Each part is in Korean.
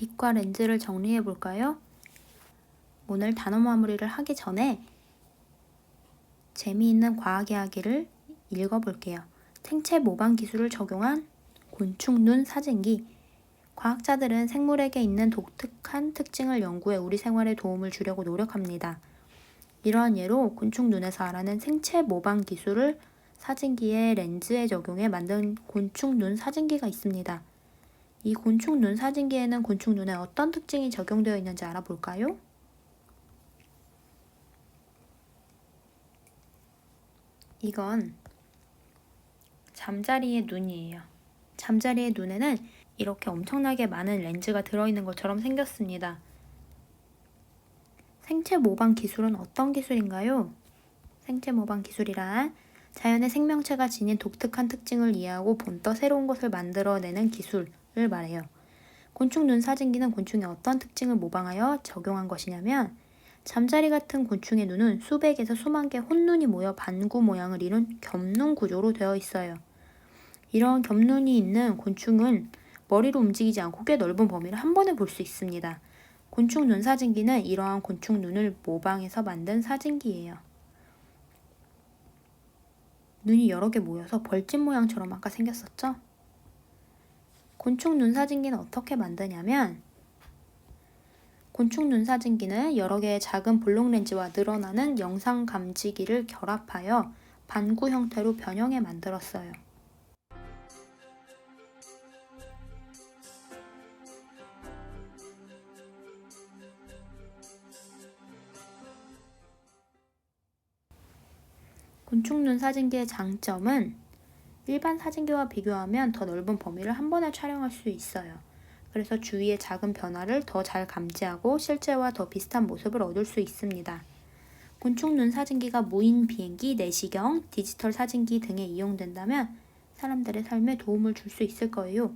빛과 렌즈를 정리해 볼까요? 오늘 단어 마무리를 하기 전에 재미있는 과학 이야기를 읽어볼게요. 생체 모방 기술을 적용한 곤충 눈 사진기. 과학자들은 생물에게 있는 독특한 특징을 연구해 우리 생활에 도움을 주려고 노력합니다. 이러한 예로 곤충 눈에서 알아낸 생체 모방 기술을 사진기의 렌즈에 적용해 만든 곤충 눈 사진기가 있습니다. 이 곤충 눈 사진기에는 곤충 눈에 어떤 특징이 적용되어 있는지 알아볼까요? 이건 잠자리의 눈이에요. 잠자리의 눈에는 이렇게 엄청나게 많은 렌즈가 들어있는 것처럼 생겼습니다. 생체 모방 기술은 어떤 기술인가요? 생체 모방 기술이란 자연의 생명체가 지닌 독특한 특징을 이해하고 본떠 새로운 것을 만들어내는 기술 을 말해요. 곤충 눈 사진기는 곤충의 어떤 특징을 모방하여 적용한 것이냐면 잠자리 같은 곤충의 눈은 수백에서 수만 개 혼눈이 모여 반구 모양을 이룬 겹눈 구조로 되어 있어요. 이런 겹눈이 있는 곤충은 머리로 움직이지 않고 꽤 넓은 범위를 한 번에 볼 수 있습니다. 곤충 눈 사진기는 이러한 곤충 눈을 모방해서 만든 사진기예요. 눈이 여러 개 모여서 벌집 모양처럼 아까 생겼었죠? 곤충 눈 사진기는 어떻게 만드냐면 곤충 눈 사진기는 여러 개의 작은 볼록 렌즈와 늘어나는 영상 감지기를 결합하여 반구 형태로 변형해 만들었어요. 곤충 눈 사진기의 장점은 일반 사진기와 비교하면 더 넓은 범위를 한 번에 촬영할 수 있어요. 그래서 주위의 작은 변화를 더 잘 감지하고 실제와 더 비슷한 모습을 얻을 수 있습니다. 곤충 눈 사진기가 무인 비행기, 내시경, 디지털 사진기 등에 이용된다면 사람들의 삶에 도움을 줄 수 있을 거예요.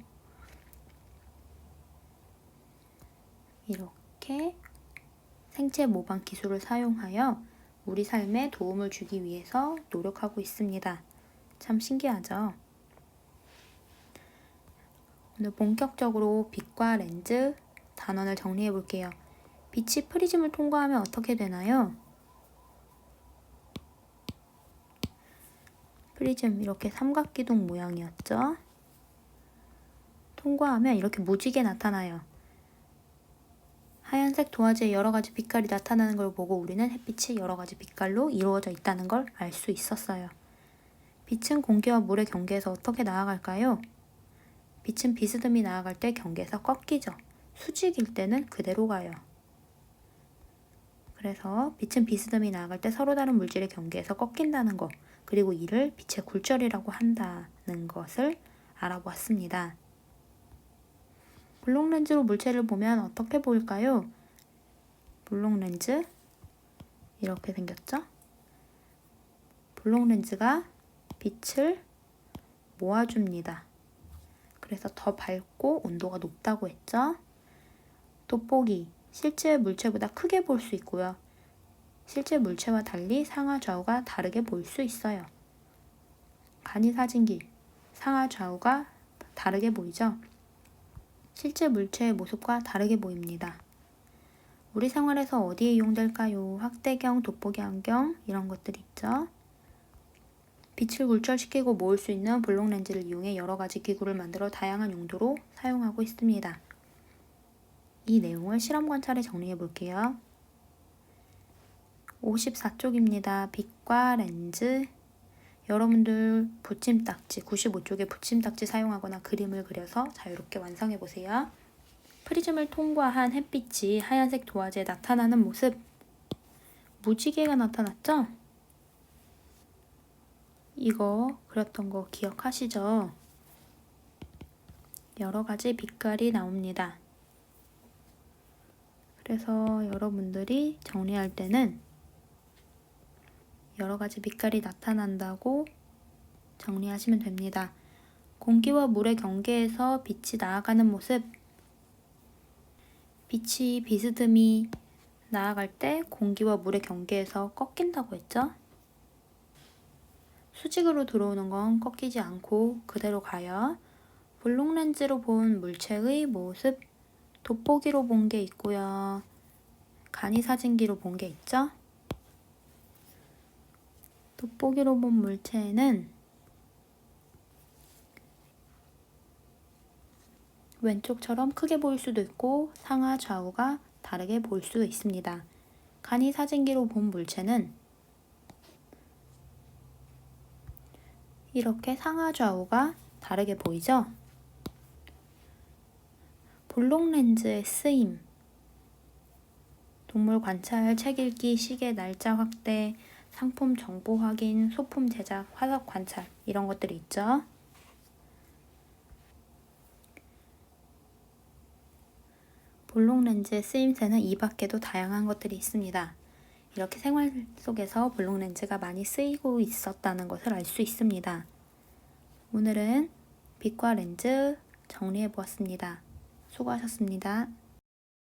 이렇게 생체 모방 기술을 사용하여 우리 삶에 도움을 주기 위해서 노력하고 있습니다. 참 신기하죠? 오늘 본격적으로 빛과 렌즈 단원을 정리해 볼게요. 빛이 프리즘을 통과하면 어떻게 되나요? 프리즘 이렇게 삼각기둥 모양이었죠? 통과하면 이렇게 무지개 나타나요. 하얀색 도화지에 여러 가지 빛깔이 나타나는 걸 보고 우리는 햇빛이 여러 가지 빛깔로 이루어져 있다는 걸 알 수 있었어요. 빛은 공기와 물의 경계에서 어떻게 나아갈까요? 빛은 비스듬히 나아갈 때 경계에서 꺾이죠. 수직일 때는 그대로 가요. 그래서 빛은 비스듬히 나아갈 때 서로 다른 물질의 경계에서 꺾인다는 것, 그리고 이를 빛의 굴절이라고 한다는 것을 알아보았습니다. 블록 렌즈로 물체를 보면 어떻게 보일까요? 블록 렌즈 이렇게 생겼죠? 블록 렌즈가 빛을 모아줍니다. 그래서 더 밝고 온도가 높다고 했죠? 돋보기 실제 물체보다 크게 볼 수 있고요. 실제 물체와 달리 상하 좌우가 다르게 보일 수 있어요. 간이 사진기 상하 좌우가 다르게 보이죠? 실제 물체의 모습과 다르게 보입니다. 우리 생활에서 어디에 이용될까요? 확대경, 돋보기 안경 이런 것들 있죠. 빛을 굴절시키고 모을 수 있는 블록 렌즈를 이용해 여러 가지 기구를 만들어 다양한 용도로 사용하고 있습니다. 이 내용을 실험 관찰에 정리해 볼게요. 54쪽입니다. 빛과 렌즈. 여러분들 붙임딱지, 95쪽에 붙임딱지 사용하거나 그림을 그려서 자유롭게 완성해 보세요. 프리즘을 통과한 햇빛이 하얀색 도화지에 나타나는 모습. 무지개가 나타났죠? 이거 그렸던 거 기억하시죠? 여러 가지 빛깔이 나옵니다. 그래서 여러분들이 정리할 때는 여러 가지 빛깔이 나타난다고 정리하시면 됩니다. 공기와 물의 경계에서 빛이 나아가는 모습. 빛이 비스듬히 나아갈 때 공기와 물의 경계에서 꺾인다고 했죠? 수직으로 들어오는 건 꺾이지 않고 그대로 가요. 블록 렌즈로 본 물체의 모습. 돋보기로 본 게 있고요. 간이 사진기로 본 게 있죠? 돋보기로 본 물체는 왼쪽처럼 크게 보일 수도 있고 상하 좌우가 다르게 수도 있습니다. 간이 사진기로 본 물체는 이렇게 상하 좌우가 다르게 보이죠? 볼록 렌즈의 쓰임 동물 관찰, 책 읽기, 시계 날짜 확대, 상품 정보 확인, 소품 제작, 화석 관찰 이런 것들이 있죠. 볼록 렌즈의 쓰임새는 이 밖에도 다양한 것들이 있습니다. 이렇게 생활 속에서 볼록 렌즈가 많이 쓰이고 있었다는 것을 알 수 있습니다. 오늘은 빛과 렌즈 정리해 보았습니다. 수고하셨습니다.